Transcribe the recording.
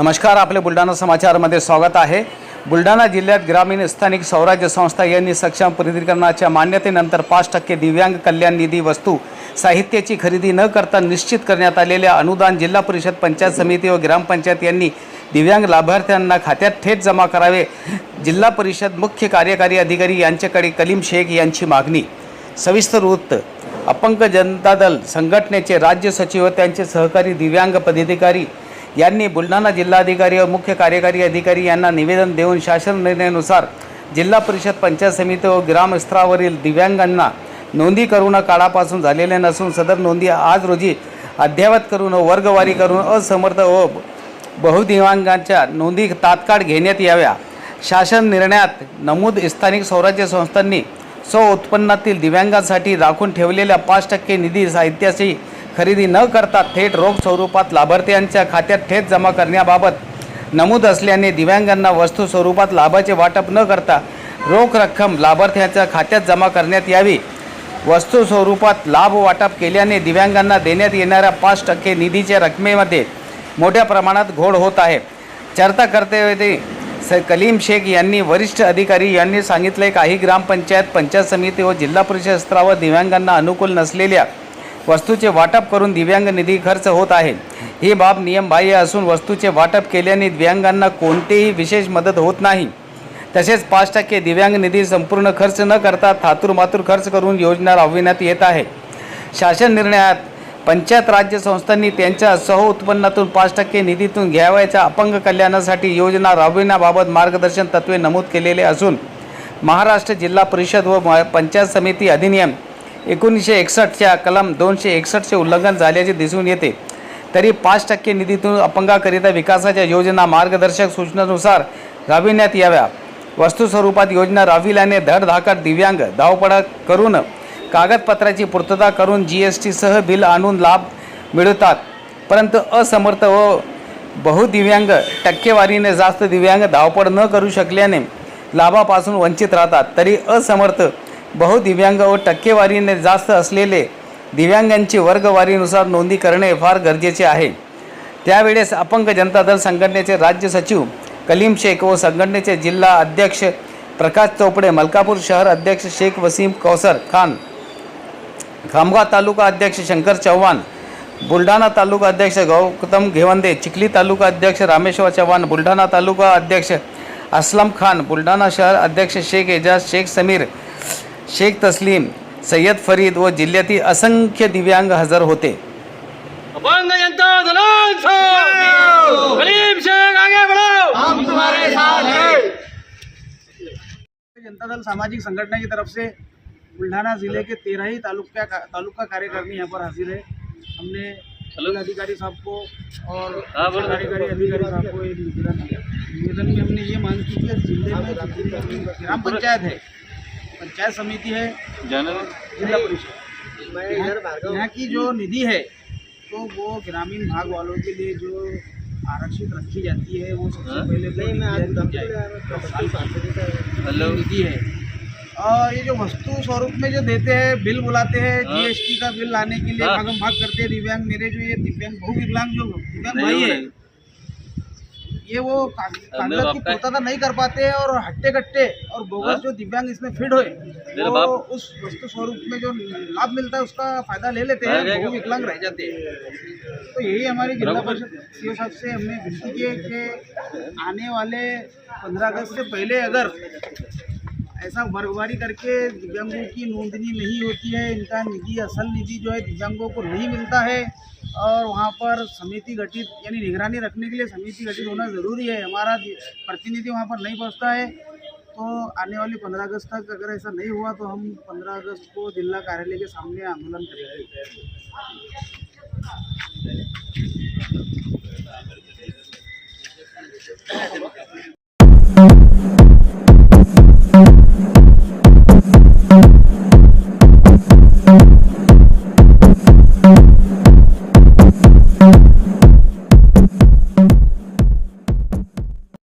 नमस्कार आपले बुलढाणा समाचारमध्ये स्वागत आहे. बुलढाणा जिल्ह्यात ग्रामीण स्थानिक स्वराज्य संस्था यांनी सक्षम प्राधिकरणाच्या मान्यतेनंतर पाच टक्के दिव्यांग कल्याण निधी वस्तू साहित्याची खरेदी न करता निश्चित करण्यात आलेल्या अनुदान जिल्हा परिषद पंचायत समिती व ग्रामपंचायत यांनी दिव्यांग लाभार्थ्यांना खात्यात थेट जमा करावे. जिल्हा परिषद मुख्य कार्यकारी अधिकारी यांच्याकडे कलीम शेख यांची मागणी. सविस्तर वृत्त. अपंग जनता दल संघटनेचे राज्य सचिव व त्यांचे सहकारी दिव्यांग पदाधिकारी यांनी बुलढाणा जिल्हाधिकारी व मुख्य कार्यकारी अधिकारी यांना निवेदन देऊन शासन निर्णयानुसार जिल्हा परिषद पंचायत समिती व ग्रामस्तरावरील दिव्यांगांना नोंदी करून काळापासून झालेल्या नसून सदर नोंदी आज रोजी अद्ययावत करून वर्गवारी करून असमर्थ व बहुदिव्यांगांच्या नोंदी तात्काळ घेण्यात याव्या. शासन निर्णयात नमूद स्थानिक स्वराज्य संस्थांनी स्व उत्पन्नातील दिव्यांगांसाठी राखून ठेवलेल्या पाच टक्के निधी साहित्याची खरेदी न करता थेट रोख स्वरूपात लाभार्थ्यांच्या खात्यात थेट जमा करण्याबाबत नमूद असल्याने दिव्यांगांना वस्तू स्वरूपात लाभाचे वाटप न करता रोख रक्कम लाभार्थ्यांच्या खात्यात जमा करण्यात यावी. वस्तू स्वरूपात लाभ वाटप केल्याने दिव्यांगांना देण्यात येणाऱ्या पाच टक्के निधीच्या रकमेमध्ये मोठ्या प्रमाणात घोड होत आहे. चर्चा करते स कलीम शेख यांनी वरिष्ठ अधिकारी यांनी सांगितले काही ग्रामपंचायत पंचायत समिती व जिल्हा परिषद स्तरावर दिव्यांगांना अनुकूल नसलेल्या वस्तूचे वाटप करून दिव्यांग निधी खर्च होत आहे. ही बाब नियमबाह्य असून वस्तूचे वाटप केल्याने दिव्यांगांना कोणतेही विशेष मदत होत नाही. तसेच पाच टक्के दिव्यांग निधी संपूर्ण खर्च न करता थातूरमातूर खर्च करून योजना राबविण्यात येत आहे. शासन निर्णयात पंचायत राज्य संस्थांनी त्यांच्या सह उत्पन्नातून पाच टक्के निधीतून घ्यावयाच्या अपंग कल्याणासाठी योजना राबविण्याबाबत मार्गदर्शन तत्वे नमूद केलेले असून महाराष्ट्र जिल्हा परिषद व म- पंचायत समिती अधिनियम एकोणीसशे एकसष्टच्या कलम दोनशे एकसष्टचे उल्लंघन झाल्याचे दिसून येते. तरी पाच टक्के निधीतून अपंगाकरिता विकासाच्या योजना मार्गदर्शक सूचनानुसार राबविण्यात याव्या. वस्तू स्वरूपात योजना राबविल्याने धडधाकट दिव्यांग धावपडा करून कागदपत्राची पूर्तता करून जी एस टीसह बिल आणून लाभ मिळवतात परंतु असमर्थ व बहुदिव्यांग टक्केवारीने जास्त दिव्यांग धावपळ न करू शकल्याने लाभापासून वंचित राहतात. तरी असमर्थ बहुदिव्यांग व टक्केवारीने जास्त असलेले दिव्यांगांची वर्गवारीनुसार नोंदी करणे फार गरजेचे आहे. त्यावेळेस अपंग जनता दल संघटनेचे राज्य सचिव कलीम शेख व संघटनेचे जिल्हा अध्यक्ष प्रकाश चोपडे मलकापूर शहर अध्यक्ष शेख वसीम कौसर खान खामगाव तालुका अध्यक्ष शंकर चव्हाण बुलढाणा तालुका अध्यक्ष गौतम घेवंदे चिखली तालुका अध्यक्ष रामेश्वर चव्हाण बुलढाणा तालुका अध्यक्ष असलम खान बुलढाणा शहर अध्यक्ष शेख एजाज शेख समीर शेख तस्लीम सय्यद फरीद व जिल्ह्यातील असंख्य दिव्यांग हजर होते. अपंग जनता दलाल साहब! कलीम शेख आगे बढ़ो हम तुम्हारे साथ हैं। जनता दल सामाजिक संगठन की तरफ़ से बुल्ढाना ज़िले के तेरह ही तालुका तालुका कार्यकारिणी यहाँ पर हाजिर है। हमने अधिकारी साहब को और कार्यकारी अधिकारी साहब को एक निवेदन दिया। निवेदन में हमने ये मांग की कि ज़िले में जितनी ग्राम पंचायत है पंचायत समिति है जिला परिषद। यहाँ यहाँ की जो निधि है तो वो ग्रामीण भाग वालों के लिए जो आरक्षित रखी जाती है वो सबसे पहले तो निधि निधि है। और ये जो वस्तु स्वरूप में जो देते हैं बिल बुलाते हैं जीएसटी का बिल लाने के लिए भागम भाग करते हैं दिव्यांग मेरे जो ये दिव्यांग बहु विकलांग जो दिव्यांग भाई है ये वो काग- कागजात की पूर्तता नहीं कर पाते हैं और हट्टे कट्टे और बोगस जो दिव्यांग इसमें फिट हुए वो उस वस्तु स्वरूप में जो लाभ मिलता है उसका फ़ायदा ले लेते हैं वो विकलांग रह जाते हैं। तो यही हमारी जिला परिषद साहब से हमने विनती की है कि आने वाले पंद्रह अगस्त से पहले अगर ऐसा वर्गवारी करके दिव्यांगों की नोंदनी नहीं होती है इनका निधि असल निधि जो है दिव्यांगों को नहीं मिलता है और वहाँ पर समिति गठित, यानी निगरानी रखने के लिए समिति गठित होना ज़रूरी है। हमारा प्रतिनिधि वहाँ पर नहीं पहुँचता है। तो आने वाली पंद्रह अगस्त तक अगर ऐसा नहीं हुआ तो हम पंद्रह अगस्त को जिला कार्यालय के सामने आंदोलन करेंगे।